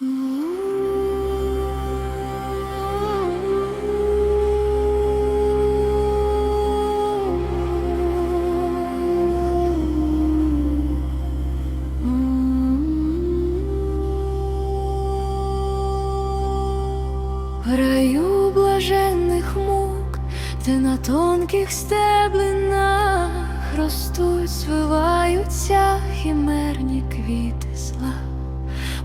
Раю блаженних мук, де на тонких стеблинах ростуть, звиваються хімерні квіти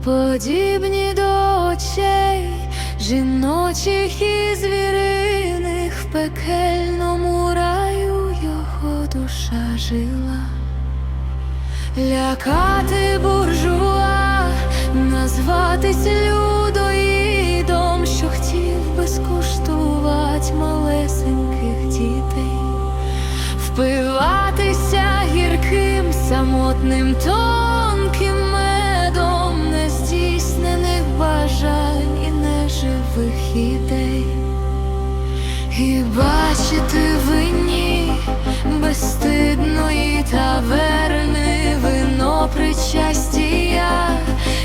подібні до очей жіночих і звіриних в пекельному раю його душа жила. Лякати буржуа, назватись людоїдом, що хотів би скуштувати малесеньких дітей, впиватися гірким, самотним, тонким бажань і неживих ідей. І бачити вині безстидної таверни, вино причастія,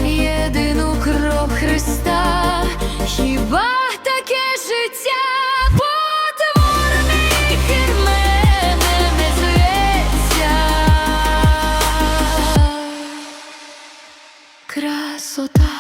єдину кров Христа, хіба таке життя? Красота